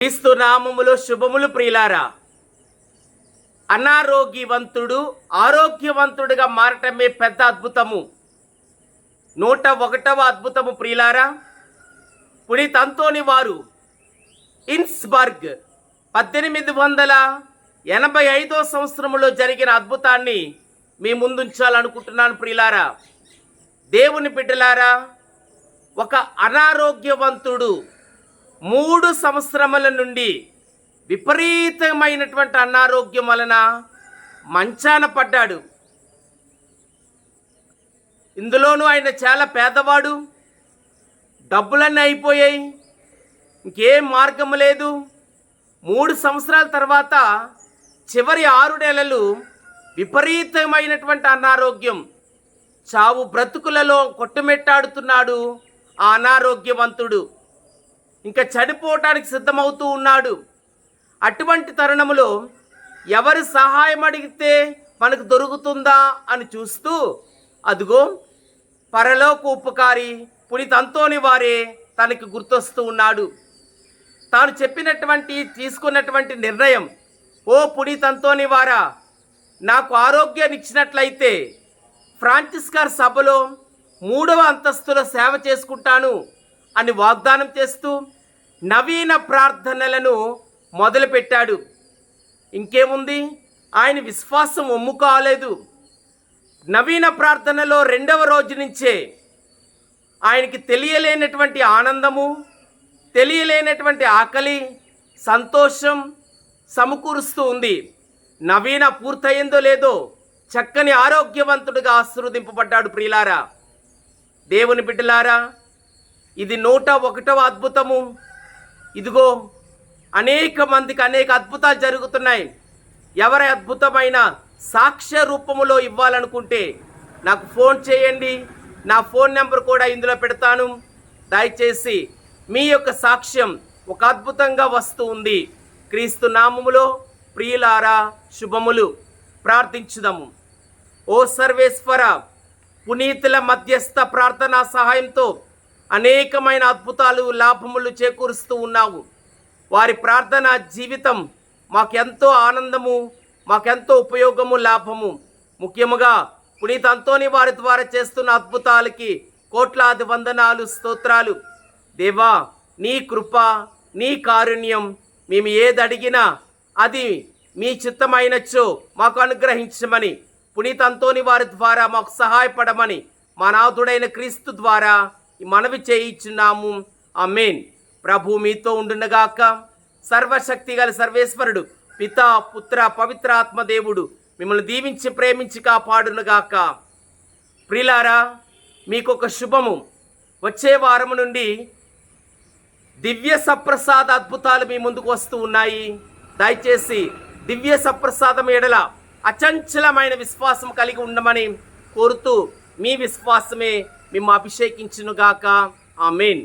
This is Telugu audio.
క్రీస్తు నామములో శుభములు ప్రియులారా అనారోగ్యవంతుడు ఆరోగ్యవంతుడిగా మారటమే పెద్ద అద్భుతము. నూట ఒకటవ అద్భుతము ప్రియులారా పునీత్ అంతోని వారు ఇన్స్బర్గ్ పద్దెనిమిది వందల ఎనభై ఐదో సంవత్సరంలో జరిగిన అద్భుతాన్ని మీ ముందుంచాలనుకుంటున్నాను ప్రియులారా. దేవుని బిడ్డలారా ఒక అనారోగ్యవంతుడు మూడు సంవత్సరముల నుండి విపరీతమైనటువంటి అనారోగ్యం వలన మంచాన పడ్డాడు. ఇందులోనూ ఆయన చాలా పేదవాడు. డబ్బులన్నీ అయిపోయాయి. ఇంకేం మార్గం లేదు. మూడు సంవత్సరాల తర్వాత చివరి ఆరు నెలలు విపరీతమైనటువంటి అనారోగ్యం. చావు బ్రతుకులలో కొట్టుమెట్టాడుతున్నాడు ఆ అనారోగ్యవంతుడు. ఇంకా చనిపోవటానికి సిద్ధమవుతూ ఉన్నాడు. అటువంటి తరుణములో ఎవరి సహాయం అడిగితే మనకు దొరుకుతుందా అని చూస్తూ అదిగో పరలోక ఉపకారి పునితంతోని వారే తనకి గుర్తొస్తూ ఉన్నాడు. తాను చెప్పినటువంటి తీసుకున్నటువంటి నిర్ణయం ఓ పునీతంతోని వారా నాకు ఆరోగ్యాన్ని ఇచ్చినట్లయితే ఫ్రాంచిస్కార్ సభలో మూడవ అంతస్తులో సేవ చేసుకుంటాను. అని వాగ్దానం చేస్తూ నవీన ప్రార్థనలను మొదలుపెట్టాడు. ఇంకేముంది? ఆయన విశ్వాసం ఒమ్ము కాలేదు. నవీన ప్రార్థనలో రెండవ రోజు నుంచే ఆయనకి తెలియలేనటువంటి ఆనందము తెలియలేనటువంటి ఆకలి సంతోషం సమకూరుస్తూ ఉంది. నవీన పూర్తయిందో లేదో చక్కని ఆరోగ్యవంతుడిగా ఆశీర్వదింపబడ్డాడు ప్రియులారా. దేవుని బిడ్డలారా ఇది నూట ఒకటవ అద్భుతము. ఇదిగో అనేక మందికి అనేక అద్భుతాలు జరుగుతున్నాయి. ఎవరి అద్భుతమైన సాక్ష్య రూపములో ఇవ్వాలనుకుంటే నాకు ఫోన్ చేయండి. నా ఫోన్ నెంబర్ కూడా ఇందులో పెడతాను. దయచేసి మీ యొక్క సాక్ష్యం ఒక అద్భుతంగా వస్తూ ఉంది. క్రీస్తు నామములో ప్రియులారా శుభములు. ప్రార్థించుదాము. ఓ సర్వేశ్వర పునీతుల మధ్యస్థ ప్రార్థనా సహాయంతో అనేకమైన అద్భుతాలు లాభములు చేకూరుస్తూ ఉన్నావు. వారి ప్రార్థన జీవితం మాకెంతో ఆనందము మాకెంతో ఉపయోగము లాభము. ముఖ్యముగా పునీత అంతోని వారి ద్వారా చేస్తున్న అద్భుతాలకి కోట్లాది వందనాలు స్తోత్రాలు. దేవా నీ కృప నీ కారుణ్యం మేము ఏది అడిగినా అది మీ చిత్తమైనచో మాకు అనుగ్రహించమని పునీత అంతోని వారి ద్వారా మాకు సహాయపడమని మా నాథుడైన క్రీస్తు ద్వారా మనవి చేయించున్నాము. అమేన్ ప్రభు మీతో ఉండునగాక. సర్వశక్తి గల సర్వేశ్వరుడు పిత పుత్ర పవిత్ర ఆత్మదేవుడు మిమ్మల్ని దీవించి ప్రేమించి కాపాడునుగాక. ప్రిలారా మీకు ఒక శుభము. వచ్చే వారము నుండి దివ్య సప్రసాద అద్భుతాలు మీ ముందుకు వస్తూ ఉన్నాయి. దయచేసి దివ్య సప్రసాదం ఎడల అచంచలమైన విశ్వాసం కలిగి ఉండమని కోరుతూ మీ విశ్వాసమే మేము అభిషేకించునుగాక. ఆమెన్.